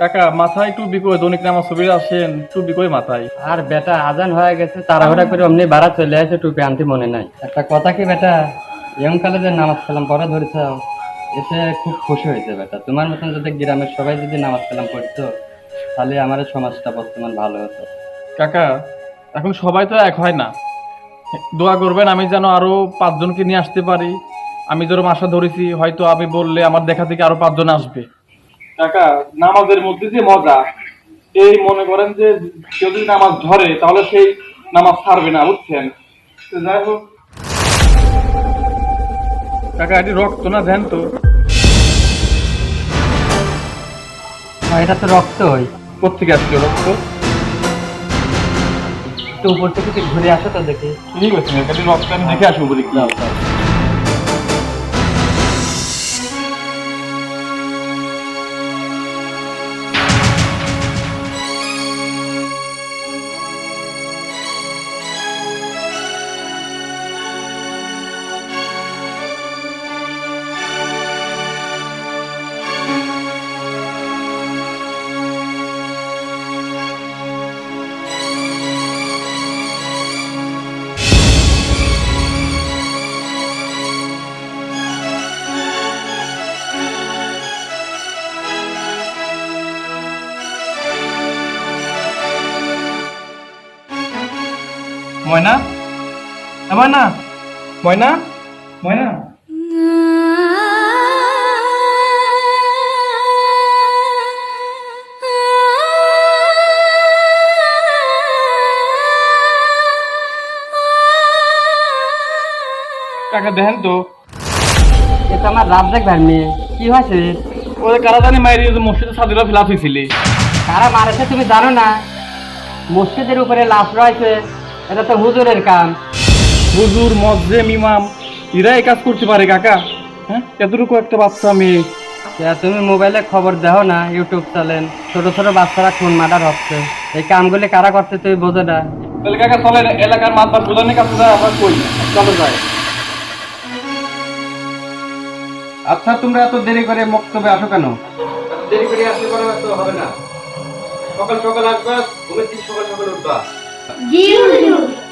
কাকা মাথায় টুপি কই দৈনিক নামাজ ছবি আসেন টুপি কই মাথায়। আর বেটা আজান হয়ে গেছে তাড়াহুড়া করে অমনি বাড়া চলে আসে টুপি আনতে মনে নাই। একটা কথা কি বেটা এমন কালে যে নামাজ কালাম পড়া ধরেছ এতে খুব খুশি হয়েছে বেটা। তোমার মতন যদি গ্রামের সবাই যদি নামাজ কালাম পড়তো তাহলে আমার সমাজটা বর্তমান ভালো হতো। কাকা এখন সবাই তো এক হয় না। দোয়া করবেন আমি যেন আরও পাঁচজনকে নিয়ে আসতে পারি। আমি যেরকম আশা ধরেছি হয়তো আমি বললে আমার দেখা থেকে আরও পাঁচজন আসবে। কাকা নামাজের মধ্যে যে মজা এই মনে করেন যে কেউ যদি নামাজ ধরে তাহলে সেই নামাজ ছাড়বে না বুঝছেন? যাই হোক। কাকা এটি রক্ত না ধ্যান তো এটা তো রক্তই কোথেকে আসছে রক্ত? একটু উপর থেকে ঘুরে আসো তো দেখি ঠিক আছে রক্ত আমি দেখে আসব বলি কি ময়না? এ ময়না ময়না? ময়না? কাকা দেখেন তো। এটা আমার রাত দেখবার মেয়ে। কি হয়েছে? ওদের কারা জানি মায়ের এই যে মসজিদে সাদিরা ফিলাপ হয়েছিল কারা মারেছে তুমি জানো না? মসজিদের উপরে লাশ রয়েছে। এটা তো হুজুরের কাম হুজুর মসজিদ ইমাম এরা এই কাজ করতে পারে কাকা। হ্যাঁ? এতটুকু একটা বাচ্চা মেয়ে। তুমি মোবাইলে খবর দেখো না ইউটিউব চ্যানেল ছোট ছোট বাচ্চারা খুন মার্ডার হচ্ছে এই কামগুলি কারা করতে তুমি বোঝো না। তাহলে কাকা চলে এলাকার মাতবার প্রধানের কাছে যায় আমরা কই চলো যাই। আচ্ছা তোমরা এত দেরি করে বক্তব্যে আসো কেন? দেরি করে আসলে পরে তো হবে না। সকাল সকাল আসবা ঘুমের সকাল সকাল উঠবা।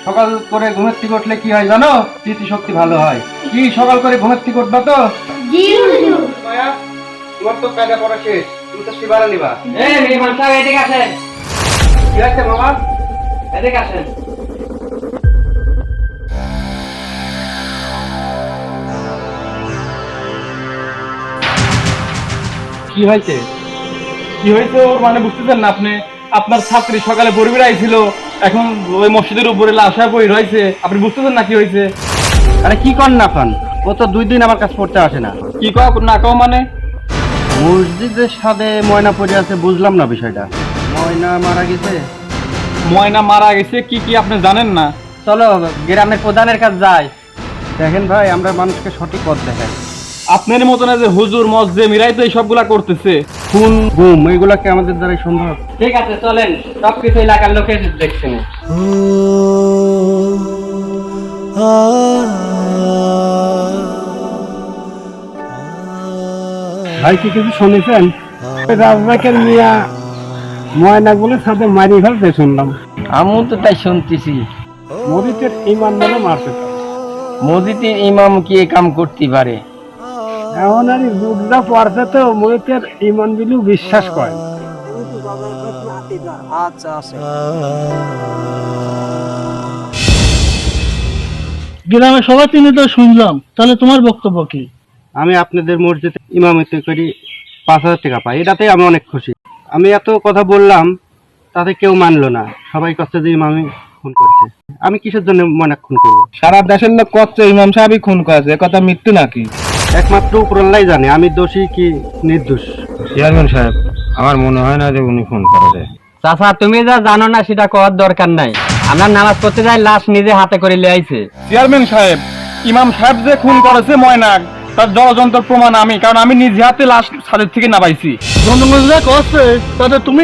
সকাল করে ঘুমের থেকে উঠলে কি হয় জানো? স্মৃতি শক্তি ভালো হয়। কি সকাল করে ঘুমের থেকে উঠবা তো? তোমার তো কায়দা পড়া শেষ। তুমি তো শিবারা নিবা। এই মেহমান সাহেব এদিকে আসেন। কি আছে বাবা এদিকে আসেন। কি হয়েছে? কি হয়েছে ওর মানে বুঝতেছেন না আপনি? আপনার ছাত্রী সকালে পরিবার আইছিল এখন ওই মসজিদের উপরে লাশা বই রয়েছে। আপনি বুঝতেছেন না কি হয়েছে? আরে কি কর না কন ও তো দুই দিন আমার কাছে পড়তে আসে না। কি কাও না কাও মানে? মসজিদের সাথে ময়না পড়ে আছে বুঝলাম না বিষয়টা। ময়না মারা গেছে? ময়না মারা গেছে কি কি আপনি জানেন না? চলো গ্রামের প্রধানের কাছে যাই। দেখেন ভাই আমরা মানুষকে সঠিক পথ দেখাই। আপনার মতন যে হুজুর মসজে মিরাই তো এই সবগুলা করতেছে। খুন গুম এইগুলা কি আমাদের দ্বারাই সম্ভব? ঠিক আছে চলেন। সব কিছু এলাকার লোকে দেখছেন ভাই কি কিছু শুনেছেন? রাজনাকের মিয়া ময়না বলে সাথে মারি ফেলতে শুনলাম। আমিও তো তাই শুনতেছি। মরিচের ইমান বলে মারতে মসজিদের ইমাম কি এ কাম করতে পারে? এখন আর পড়ছে তো মরিচের ইমান বিলু বিশ্বাস করে গ্রামে সবাই তিনি তো শুনলাম। তাহলে তোমার বক্তব্য কি? আমি আপনাদের মসজিদে ইমামতি করি পাঁচ হাজার টাকা পাই। এটাতেই আমি অনেক খুশি। আমি এত কথা বললাম তাতে কেউ মানলো না। সবাই কাছে যে ইমামি খুন করছে। আমি কিসের জন্য মনে খুন করব? সারা দেশের লোক করছে ইমাম সাহেবই খুন করেছে। কথা মৃত্যু নাকি? একমাত্র উপরাল্লাই জানে আমি দোষী কি নির্দোষ? চেয়ারম্যান সাহেব আমার মনে হয় না যে উনি ফোন করেছে চাচা তুমি যা জানো না সেটা করার দরকার নাই। আমরা নামাজ পড়তে যাই লাশ নিজে হাতে করে লিয়ে আইছে। চেয়ারম্যান সাহেব ইমাম সাহেব যে খুন করেছে ময়নাক তার জলযন্ত্র প্রমাণ আমি কারণ আমি নিজে হাতে লাশ ছাদের থেকে নামাইছি। জনগণরা করছে তাতে তুমি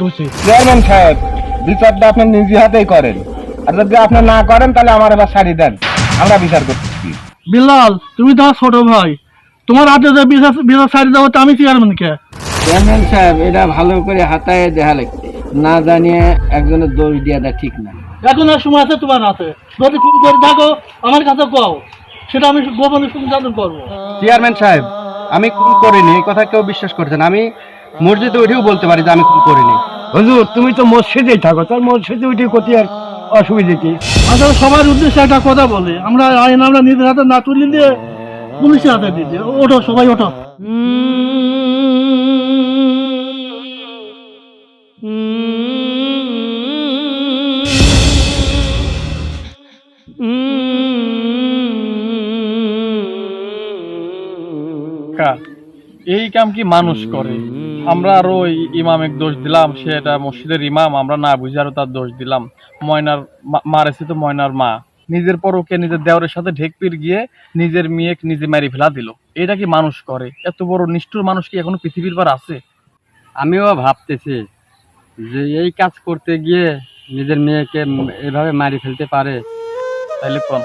দোষী। চেয়ারম্যান সাহেব বিচারটা আপনি নিজে হাতেই করেন। আর যদি আপনি না করেন তাহলে আমার এবার শাড়ি দেন। আমরা বিচার করতেছি বিলাল তুমি তোমার ছোট ভাই। তোমার হাতে যে বিচার সারি দেওয়া আমি চেয়ারম্যানকে চেয়ারম্যান সাহেব এটা ভালো করে হাতায় দেখা লাগছে না জানিয়ে একজনের দোষ দিয়া ঠিক না। এখন আর সময় আছে তোমার হাতে। যদি খুন করে থাকো আমার কাছে কও। সেটা আমি গোপনে সংশোধন করব। চেয়ারম্যান সাহেব আমি খুন করিনি এই কথা কেউ বিশ্বাস করছে না। আমি মসজিদে উঠেও বলতে পারি যে আমি খুন করিনি। হুজুর তুমি তো মসজিদেই থাকো তার মসজিদে উঠে কোথায় আর অসুবিধা কি? আসলে সবার উদ্দেশ্যে একটা কথা বলে। আমরা আইন, আমরা নিজের হাতে না তুলে দিয়ে পুলিশের হাতে দিয়ে। ওঠো, সবাই ওঠো। এই কাম কি মানুষ করে? আমরা আরও ওই ইমামের দোষ দিলাম সে এটা মসজিদের ইমাম আমরা না বুঝে আরও তার দোষ দিলাম। ময়নার মারেছে তো ময়নার মা। নিজের পরকে নিজের দেওরের সাথে ঢেকপির গিয়ে নিজের মেয়েকে নিজে মারি ফেলা দিল। এটা কি মানুষ করে? এত বড় নিষ্ঠুর মানুষ কি এখনও পৃথিবীর পর আছে? আমিও ভাবতেছি যে এই কাজ করতে গিয়ে নিজের মেয়েকে এভাবে মারি ফেলতে পারে। তাইলে কোন?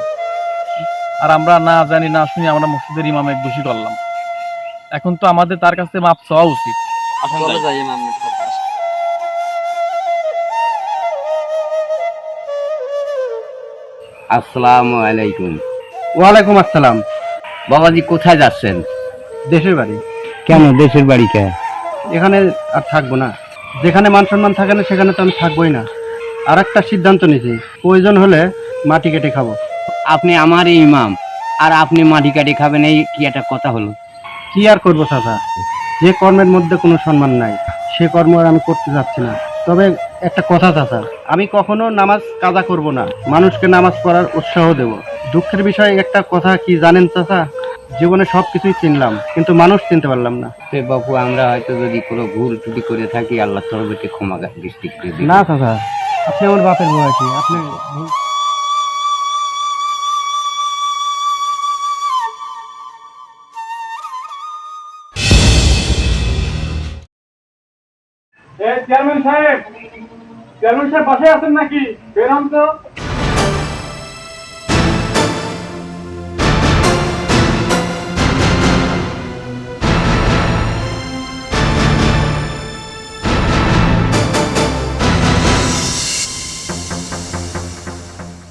আর আমরা না জানি না শুনি আমরা মসজিদের ইমামে দোষী করলাম। এখন তো আমাদের তার কাছে মাপ চাওয়া উচিত। চলো যাই। ইমামের আসসালামু আলাইকুম। ওয়ালাইকুম আসসালাম। বাবাজি কোথায় যাচ্ছেন? দেশের বাড়ি। কেন দেশের বাড়ি কে? এখানে আর থাকব না। যেখানে মান সম্মান থাকে না সেখানে তো আমি থাকবোই না। আর একটা সিদ্ধান্ত নিয়েছি প্রয়োজন হলে মাটি কেটে খাব। আপনি আমার ইমাম আর আপনি মাটি কাটি খাবেন এই কি একটা কথা হলো? কি আর করব চাচা? যে কর্মের মধ্যে কোনো সম্মান নাই সে কর্ম আর আমি করতে যাচ্ছি না। তবে একটা কথা চাচা আমি কখনো নামাজ কাজা করব না মানুষকে নামাজ পড়ার উৎসাহ দেব। দুঃখের বিষয়ে একটা কথা কি জানেন চাচা? জীবনে সব কিছুই চিনলাম কিন্তু মানুষ চিনতে পারলাম না। সে বাপু আমরা হয়তো যদি কোনো ভুল ত্রুটি করে থাকি আল্লাহ তরফকে ক্ষমা দৃষ্টি না চাচা আপনি আমার বাপের বয়সী আপনি ভুল- চেয়ারম্যান সাহেব চেয়ারম্যান সাহেব বাসায় আছেন নাকি? বেরাম তো।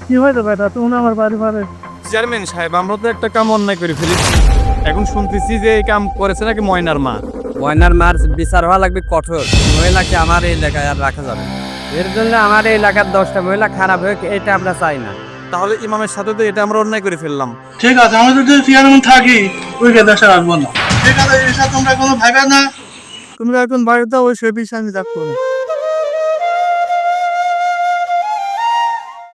কি হয়তো বেটা? তুমি আমার বাড়ি পারে। চেয়ারম্যান সাহেব আমরা তো একটা কাম অন্যায় করে ফেলেছি। এখন শুনতেছি যে এই কাম করেছে নাকি ময়নার মা। ময়নার মার বিচার হওয়া লাগবে কঠোর। মহিলাকে আমার এই এলাকায় আর রাখা যাবে এর জন্য আমার এই এলাকার দশটা মহিলা খারাপ হোক এটা আমরা চাই না। তাহলে ইমামের সাথে তো এটা আমরা অন্যায় করে ফেললাম। ঠিক আছে আমাদের যদি চেয়ারম্যান থাকি ওই দেশে রাখব না। ঠিক আছে এসব তোমরা কোনো ভাবে না। তোমরা এখন বাড়িতে ওই সে বিষয়ে আমি দেখব না।